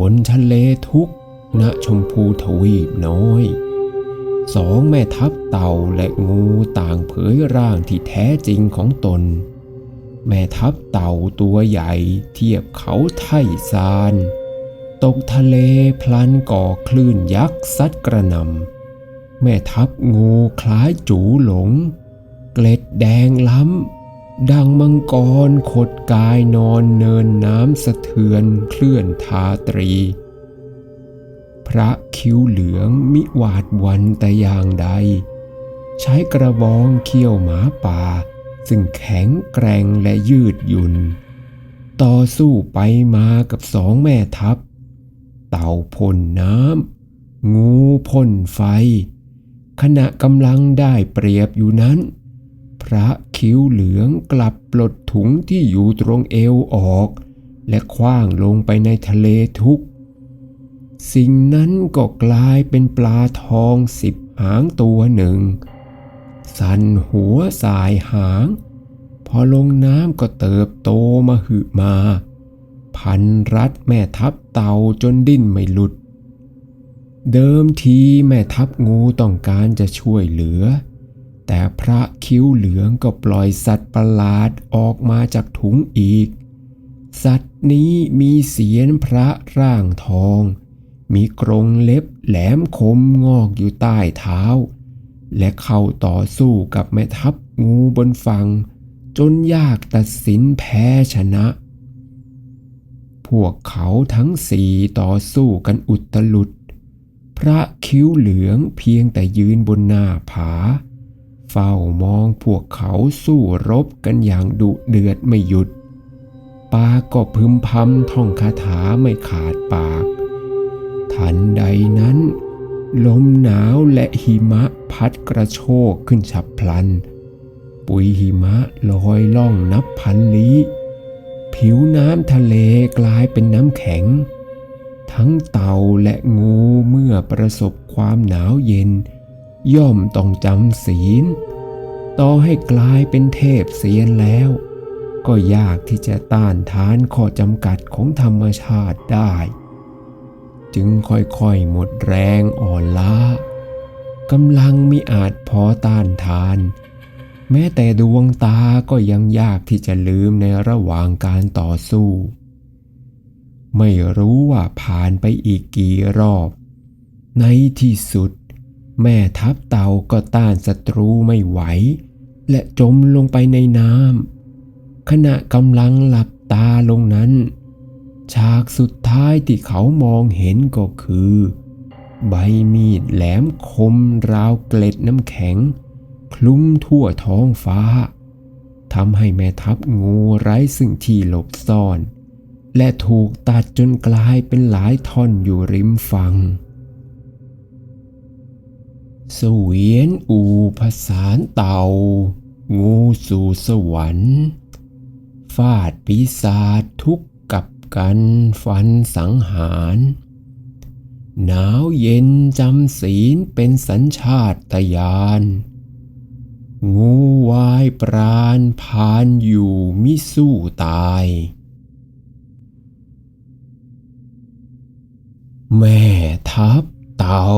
บนทะเลทุกณชมพูทวีปน้อย สองแม่ทัพเต่าและงูต่างเผยร่างที่แท้จริงของตน แม่ทัพเต่าตัวใหญ่เทียบเขาไถ่ซาน ตกทะเลพลันก่อคลื่นยักษ์ซัดกระนำแม่ทัพงูคล้ายจูหลง เกล็ดแดงล้ำ ดังมังกรขดกายนอนเนินน้ำสะเทือนเคลื่อนทาตรี พระคิ้วเหลืองมิหวาดวันแต่อย่างใด ใช้กระบองเขี้ยวหมาป่า ซึ่งแข็งแกร่งและยืดหยุ่น ต่อสู้ไปมากับสองแม่ทัพ เต่าพ่นน้ำ งูพ่นไฟ ขณะกำลังได้เปรียบอยู่นั้น พระคิ้วเหลืองกลับปลดถุงที่อยู่ตรงเอวออก และคว้างลงไปในทะเลทุก สิ่งนั้นก็กลายเป็นปลาทองสิบหางตัวหนึ่ง สันหัวสายหาง พอลงน้ำก็เติบโตมาหึมา พันรัดแม่ทับเต่าจนดิ้นไม่หลุด เดิมทีแม่ทับงูต้องการจะช่วยเหลือ แต่พระคิ้วเหลืองก็ปล่อยสัตว์ประหลาดออกมาจากถุงอีก สัตว์นี้มีเสียนพระร่างทอง มีกรงเล็บแหลมคมงอกอยู่ใต้เท้า และเข้าต่อสู้กับแม่ทัพงูบนฝั่งจนยากตัดสินแพ้ชนะ พวกเขาทั้งสี่ต่อสู้กันอุตลุด พระคิ้วเหลืองเพียงแต่ยืนบนหน้าผา เฝ้ามองพวกเขาสู้รบกันอย่างดุเดือดไม่หยุด ปาก็พึมพำท่องคาถาไม่ขาดปาก ทันใดนั้น ลมหนาวและหิมะพัดกระโชกขึ้นฉับพลัน ปุยหิมะลอยล่องนับพันลี้ผิวน้ำทะเลกลายเป็นน้ำแข็ง ทั้งเต่าและงูเมื่อประสบความหนาวเย็น ย่อมต้องจำศีล ต่อให้กลายเป็นเทพเสียนแล้ว ก็ยากที่จะต้านทานข้อจำกัดของธรรมชาติได้ จึงค่อยๆหมดแรงอ่อนล้ากำลังมิอาจพอต้านทาน แม้แต่ดวงตาก็ยังยากที่จะลืมในระหว่างการต่อสู้ ไม่รู้ว่าผ่านไปอีกกี่รอบ ในที่สุด แม่ทัพเต่าก็ต้านศัตรูไม่ไหว และจมลงไปในน้ำขณะกำลังหลับตาลงนั้น ฉากสุดท้ายที่เขามองเห็นก็คือ ใบมีดแหลมคมราวเกล็ดน้ำแข็ง คลุ้มทั่วท้องฟ้าทำให้แม่ทัพงูไร้ซึ่งที่หลบซ่อน และถูกตัดจนกลายเป็นหลายท่อนอยู่ริมฝั่ง เสวียนอูผสานเต่า งูสู่สวรรค์ ฟาดปีศาจทุกข์กับกันฟันสังหาร หนาวเย็นจำศีลเป็นสัญชาตญาณงูวายปราณพานอยู่มิสู้ตาย แม่ทัพเต่า